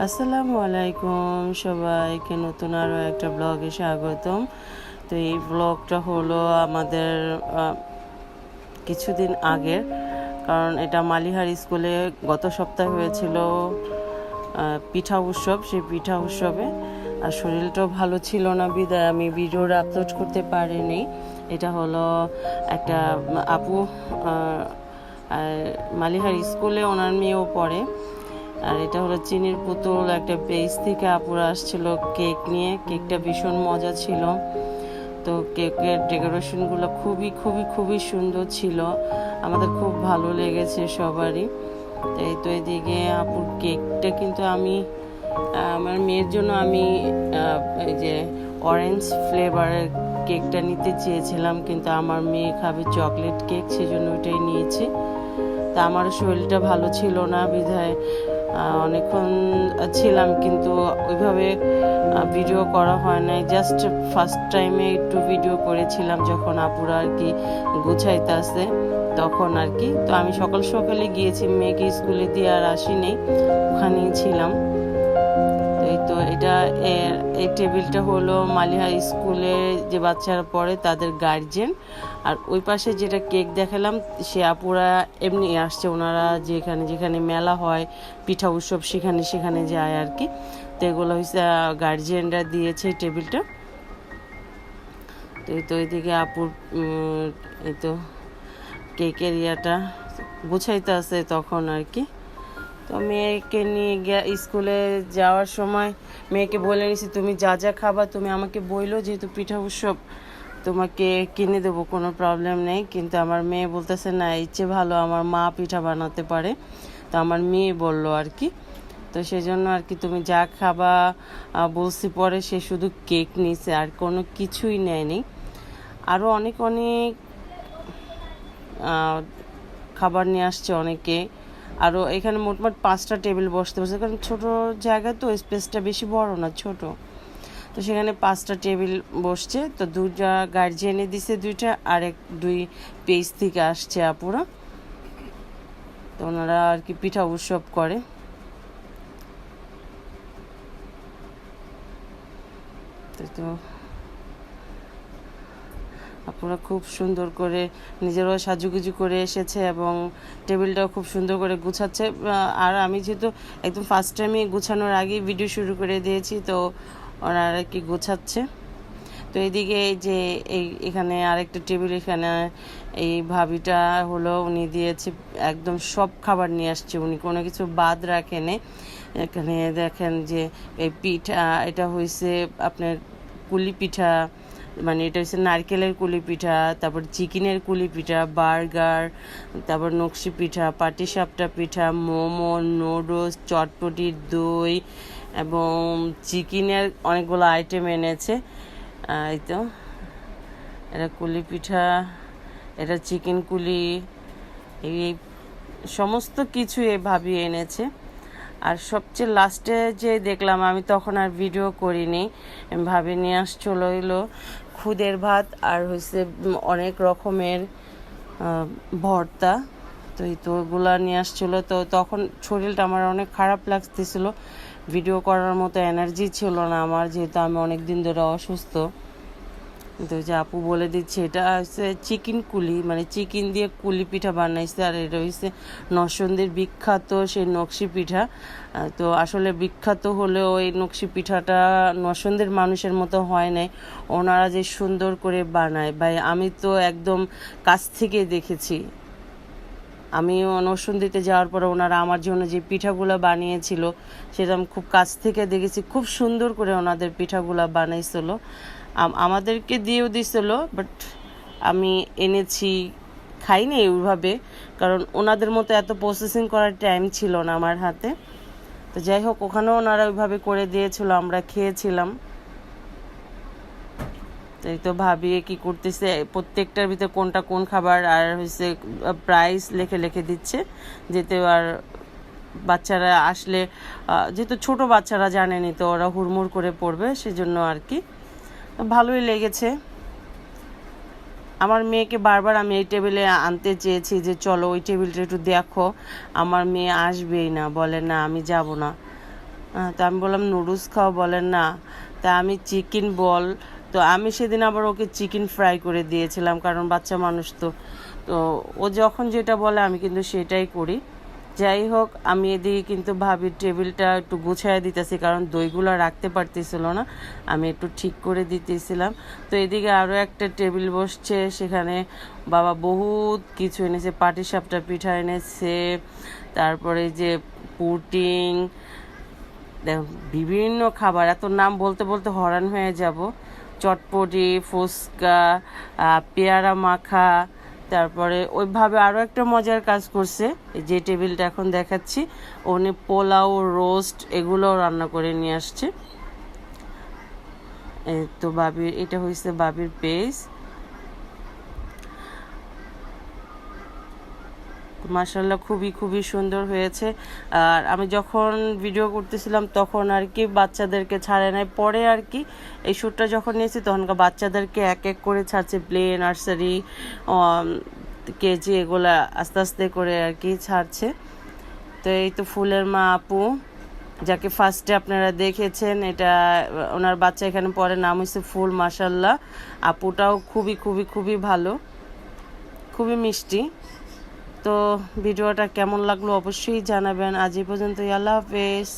আসসালামু আলাইকুম সবাইকে, নতুন আরও একটা ব্লগে স্বাগতম। তো এই ব্লগটা হলো আমাদের কিছুদিন আগের, কারণ এটা মালিহার স্কুলে গত সপ্তাহে হয়েছিল পিঠা উৎসব, সেই পিঠা উৎসবে। আর শরীরটাও ভালো ছিল না বিদায়, আমি ভিডিওটা আপলোড করতে পারিনি। এটা হলো একটা আপু মালিহার স্কুলে ওনার মেয়েও পড়ে। আর এটা হলো চিনির পুতুল, একটা পেজ থেকে আপুরা আসছিল কেক নিয়ে। কেকটা ভীষণ মজা ছিল। তো কেকের ডেকোরেশনগুলো খুবই খুবই খুবই সুন্দর ছিল। আমাদের খুব ভালো লেগেছে সবারই। এই তো এদিকে আপুর কেকটা কিন্তু আমি, আমার মেয়ের জন্য আমি এই যে অরেঞ্জ ফ্লেভারের কেকটা নিতে চেয়েছিলাম, কিন্তু আমার মেয়ে খাবে চকলেট কেক সেজন্য ওইটাই নিয়েছি। তা আমার শরীরটা ভালো ছিল না, বিধায় অনেকক্ষণ ছিলাম, কিন্তু ওইভাবে ভিডিও করা হয় নাই। জাস্ট ফার্স্ট টাইমে একটু ভিডিও করেছিলাম যখন আপুরা আর কি গুছাইতে আসে তখন আর কি। তো আমি সকাল সকালে গিয়েছি, মেয়েকে স্কুলে দিয়ে আর আসিনি ওখানেই ছিলাম। এই তো এটা এই টেবিলটা হলো মালিহা স্কুলে যে বাচ্চারা পড়ে তাদের গার্জেন আর ওই পাশে যেটা কেক দেখালাম, সে আপুরা এমনি আসছে, ওনারা যেখানে যেখানে মেলা হয়, পিঠা উৎসব সেখানে সেখানে যায় আর কি। তো এগুলো হচ্ছে গার্জিয়ানরা দিয়েছে টেবিলটা। তো এই তো এদিকে আপুর এই তো কেকের ইয়াটা গুছাইতে আছে তখন আর কি। তো মেয়েকে নিয়ে গিয়া স্কুলে যাওয়ার সময় মেয়েকে বলে নিছি, তুমি যা যা খাবা, তুমি আমাকে বইলো যেহেতু পিঠা উৎসব। তোমাকে কিনে দেবো, কোনো প্রবলেম নেই। কিন্তু আমার মেয়ে বলতেছে, না ইচ্ছে ভালো আমার মা পিঠা বানাতে পারে। তো আমার মেয়ে বলল আর কি। তো সেই জন্য আর কি তুমি যা খাবা বলছি পরে সে শুধু কেক নিছে, আর কোনো কিছুই নেয়নি। আরও অনেক অনেক খাবার নিয়ে আসছে অনেকে। আরও এখানে মোটমাট পাঁচটা টেবিল বসতে বসে কারণ ছোটো জায়গা তো স্পেসটা বেশি বড় না, ছোট। তো সেখানে পাঁচটা টেবিল বসছে, তো দুটা গার্জিয়ানে দিছে দুইটা আর এক দুই পেজ থেকে আসছে আপুরা। তো ওনারা আর কি পিঠা উৎসব করে। তো আপুরা খুব সুন্দর করে নিজেরও সাজুগুজু করে এসেছে এবং টেবিলটাও খুব সুন্দর করে গুছাচ্ছে। আর আমি যেহেতু একদম ফার্স্ট টাইমে গুছানোর আগেই ভিডিও শুরু করে দিয়েছি, তো ওনারা কি গোছাচ্ছে? তো এদিকে যে এই এখানে আরেকটা টেবিল, এখানে এই ভাবিটা হলো উনি দিয়েছে একদম সব খাবার নিয়ে আসছে উনি, কোনো কিছু বাদ রাখেনে। এখানে দেখেন যে এই পিঠা, এটা হয়েছে আপনার কুলি পিঠা মানে এটা হচ্ছে নারকেলের কুলি পিঠা, তারপর চিকেনের কুলি পিঠা, বার্গার, তারপর নকশি পিঠা পাটিসাপটা পিঠা, মোমো, নুডলস, চটপটি, দই এবং চিকেনের অনেকগুলো আইটেম এনেছে। এই তো। এটা কুলি পিঠা, এটা চিকেন কুলি, এই সমস্ত কিছু এ ভাবি এনেছে। আর সবচেয়ে লাস্টে যে দেখলাম, আমি তখন আর ভিডিও করিনি। ভাবি নিয়ে আসছিল খুদের ভাত আর হচ্ছে অনেক রকমের ভর্তা। তো এই তো ওগুলা নিয়ে আসছিল। তো তখন শরীরটা আমার অনেক খারাপ লাগতেছিল। ভিডিও করার মতো এনার্জি ছিল না আমার, যেহেতু আমি অনেক দিন ধরে অসুস্থ। তো যে আপু বলে দিচ্ছে, এটা হচ্ছে চিকেন কুলি মানে চিকেন দিয়ে কুলি পিঠা বানাইছে আর এটা হচ্ছে নসন্দের বিখ্যাত সেই নকশি পিঠা। তো আসলে বিখ্যাত হলেও এই নকশি পিঠাটা নসন্দের মানুষের মতো হয় নাই, ওনারা যে সুন্দর করে বানায়। ভাই, আমি তো একদম কাছ থেকে দেখেছি। আমি নরসন্দিতে যাওয়ার পরে ওনারা আমার জন্য যে পিঠাগুলো বানিয়েছিল, সেটা আমি খুব কাছ থেকে দেখেছি। খুব সুন্দর করে ওনাদের পিঠাগুলো বানাইছিল। আমাদেরকে দিয়েও দিছিল বাট আমি এনেছি, খাইনি ওইভাবে কারণ ওনাদের মতো এত প্রসেসিং করার টাইম ছিল না আমার হাতে। তো যাই হোক, ওখানেও ওনারা ওইভাবে করে দিয়েছিল, আমরা খেয়েছিলাম। এই তো ভাবি কি করতেছে, প্রত্যেকটার ভিতরে কোনটা কোন খাবার আর হচ্ছে প্রাইস লিখে লিখে দিচ্ছে যেতে আর বাচ্চারা আসলে যেহেতু ছোট বাচ্চারা জানেনি তো ওরা হুড়মুড় করে পড়বে, সেজন্য আর কি। ভালোই লেগেছে। আমার মেয়েকে বারবার আমি এই টেবিলে আনতে চেয়েছি যে, চলো ওই টেবিলটা একটু দেখো, আমার মেয়ে আসবেই না। বলে, না, আমি যাব না। তো আমি বললাম, নুডলস খাও? বলেন না। তা আমি চিকেন বল তো আমি সেদিন আবার ওকে চিকেন ফ্রাই করে দিয়েছিলাম, কারণ বাচ্চা মানুষ তো। তো ও যখন যেটা বলে, আমি কিন্তু সেটাই করি। যাই হোক, আমি এদিকে কিন্তু ভাবি টেবিলটা একটু গুছাই দিতেছি, কারণ দইগুলো রাখতে পারতেছিল না। আমি একটু ঠিক করে দিতেছিলাম। তো এদিকে আরও একটা টেবিল বসছে, সেখানে বাবা বহুত কিছু এনেছে পাটিসাপটা পিঠা এনেছে, তারপরে যে পুটিং বিভিন্ন খাবার, এত নাম বলতে বলতে হরান হয়ে যাব। চটপটি, ফুচকা পেয়ারা মাখা, তারপরে ওইভাবে আরও একটা মজার কাজ করছে যে টেবিলটা এখন দেখাচ্ছি, উনি পোলাও, রোস্ট এগুলোও রান্না করে নিয়ে আসছে। তো বাবির, এটা হয়েছে বাবির পেজ মাসাল্লাহ খুবই খুবই সুন্দর হয়েছে। আর আমি যখন ভিডিও করতেছিলাম, তখন আর কি বাচ্চাদেরকে ছাড়ে নাই। পরে আর কি এই শ্যুটটা যখন নিয়েছি তখনকার বাচ্চাদেরকে এক এক করে ছাড়ছে প্লে নার্সারি কেজি এগুলা আস্তে আস্তে করে আর কি ছাড়ছে। তো এই তো ফুলের মা আপু, যাকে ফার্স্টে আপনারা দেখেছেন, এটা, ওনার বাচ্চা এখানে পরে নাম হয়েছে ফুল মাসাল্লাহ আপুটাও খুবই খুবই খুবই ভালো। খুবই মিষ্টি। তো ভিডিওটা কেমন লাগল অবশ্যই জানাবেন। আজ এই পর্যন্তই আল্লাহ হাফেজ।